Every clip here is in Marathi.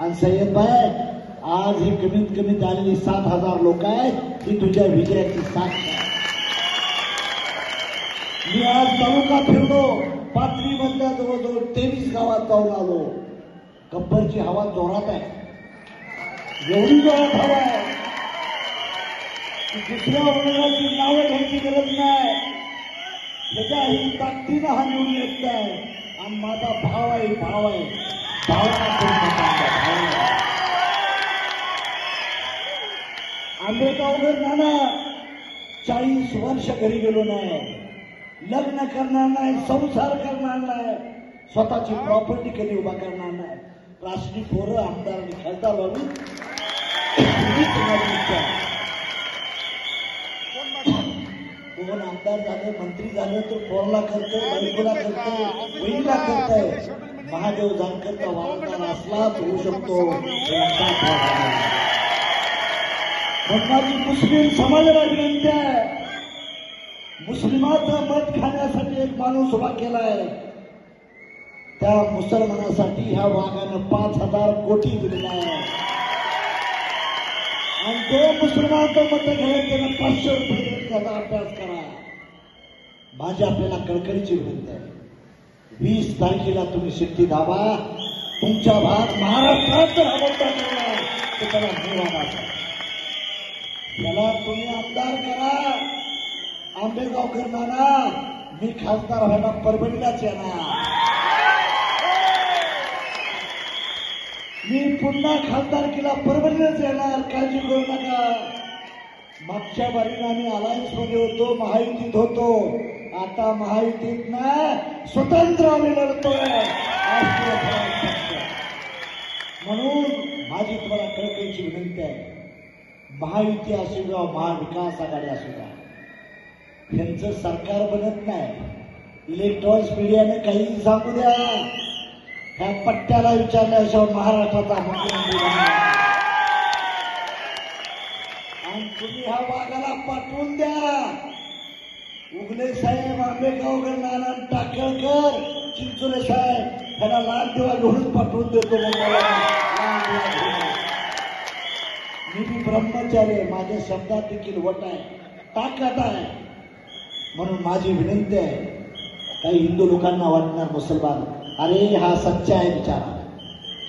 आणि संयम भाई आज ही कमीत कमी आलेली सात हजार लोक आहेत ही तुझ्या विजयाची साथ मी आज तालुका फिरलो पाथरी मधल्या जवळजवळ तेवीस गावात जाऊन आलो. गब्बरची हवा जोरात आहे. एवढी जोरात हवा आहे. दुसऱ्या वर्गाची नावं घ्यायची गरज नाही. त्याच्या ही ताकदीनं हा निवडून येत आहे आणि माझा भाव आहे भाव आहे. भावना आंबेगावकर नाना चाळीस वर्ष घरी गेलो नाही. लग्न करणार नाही संसार करणार नाही. स्वतःची प्रॉपर्टी कधी उभा करणार नाही. राष्ट्रीय पोरं आमदार आणि खासदार व्हावी. कोण आमदार झालं मंत्री झालं तर पोरला करतोय बायकोला करतोय बहिणीला करतोय. महादेव जानकरचा वारंवार असला तर होऊ शकतो. मुस्लिम समाजाला विनंती आहे मुस्लिमाचं मत खाण्यासाठी एक माणूस उभा केलाय. त्या मुसलमानासाठी ह्या वाघानं पाच हजार कोटी दिलेला आहे आणि तो मुसलमानाचं मत घेऊन त्यानं पाचशे रुपये त्याचा अभ्यास करा. माझी आपल्याला कळकळीची विनंती आहे. वीस तारखेला तुम्ही शिट्टी दाबा तुमच्या भाग महाराष्ट्रात जर तर त्याला त्याला तुम्ही आमदार करा. आंबेगावकर नाना मी खासदार व्हायला परभणीलाच येणार. मी पुन्हा खासदार केला परभणीलाच येणार काळजी करू नका. मागच्या बारीनं आम्ही अलायन्समध्ये होतो महायुतीत होतो. आता महायुतीत ना स्वतंत्र आम्ही लढतोय. म्हणून माझी तुम्हाला कळकळीची विनंती आहे. महायुती असू द्या महाविकास आघाडी असू द्या ह्यांचं सरकार बनत नाही. इलेक्ट्रॉनिक्स मीडियाने काही सांगू द्या. ह्या पट्ट्याला विचारल्याशिवाय महाराष्ट्राचा मुख्यमंत्री आणि तुम्ही ह्या वाघाला पाठवून द्या. उगले साहेब आंबेगावकर नाना टाकळकर चिंचोले साहेब त्यांना लाल घेऊनच पाठवून देतो मी ब्रह्मचारी आहे माझ्या शब्दात देखील वट आहे ताकद आहे. म्हणून माझी विनंती आहे काही हिंदू लोकांना वाटणार मुसलमान अरे हा सच्चा आहे विचारा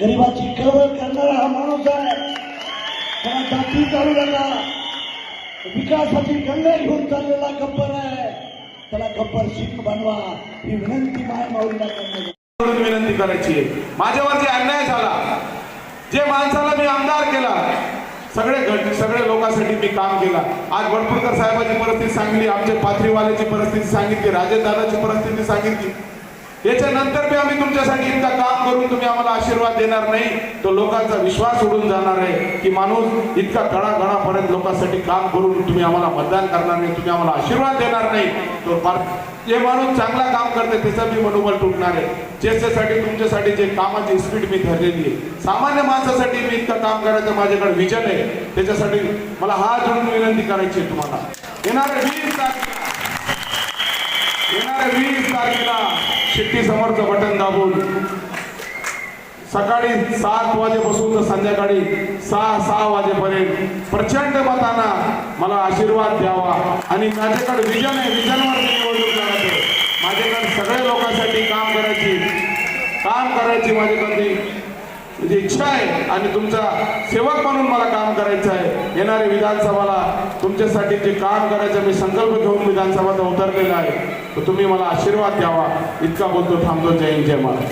गरिबाची कळवळ करणारा हा माणूस आहे. त्याला जाती चालू लागला विकासाची गंगा घेऊन चाललेला गब्बर आहे. त्याला गब्बर शीख बनवा. ही विनंती माय माऊलीला करण्याची. विनंती करायची. आहे माझ्यावर जे अन्याय झाला. जे माणसाला मी आमदार केला सगळे घट सगळे लोकांसाठी मी काम केला. आज वडपुरकर साहेबांची परिस्थिती सांगितली आमच्या पाथरीवाल्याची परिस्थिती सांगितली राजेदादाची परिस्थिती सांगितली. याच्यानंतर बी आम्ही तुमच्यासाठी इतका काम करून तुम्ही आम्हाला आशीर्वाद देणार नाही. तो लोकांचा विश्वास उडून जाणार आहे की माणूस इतका गणागणापर्यंत लोकांसाठी काम करून तुम्ही आम्हाला मतदान करणार नाही तुम्ही आम्हाला आशीर्वाद देणार नाही. तो फार जे माणूस चांगला काम करते त्याचा मी मनोबल तुटणार आहे. ज्याच्यासाठी तुमच्यासाठी जे कामाची स्पीड मी धरलेली आहे. सामान्य माणसासाठी मी इतकं काम करायचं माझ्याकडे विजन आहे. त्याच्यासाठी मला हा जोडून विनंती करायची आहे तुम्हाला. येणार वीस तारखेला येणाऱ्या वीस तारखेला शिट्टी समोरचं बटन दाबून सकाळी सात वाजेपासून तर संध्याकाळी सहा सहा वाजेपर्यंत प्रचंड मताना मला आशीर्वाद द्यावा. आणि माझ्याकडे विजन आहे विजनवर निवडणूक लढत माझ्याकडे सगळ्या लोकांसाठी काम करायची काम करायची माझ्याकडे म्हणजे इच्छा आहे आणि तुमचा सेवक म्हणून मला काम करायचं आहे. येणाऱ्या विधानसभाला तुमच्यासाठी जे काम करायचं मी संकल्प घेऊन विधानसभाचा उतरलेला आहे. तर तुम्ही मला आशीर्वाद द्यावा. इतका बोलतो थांबतो. जय हिंद, जय महाराज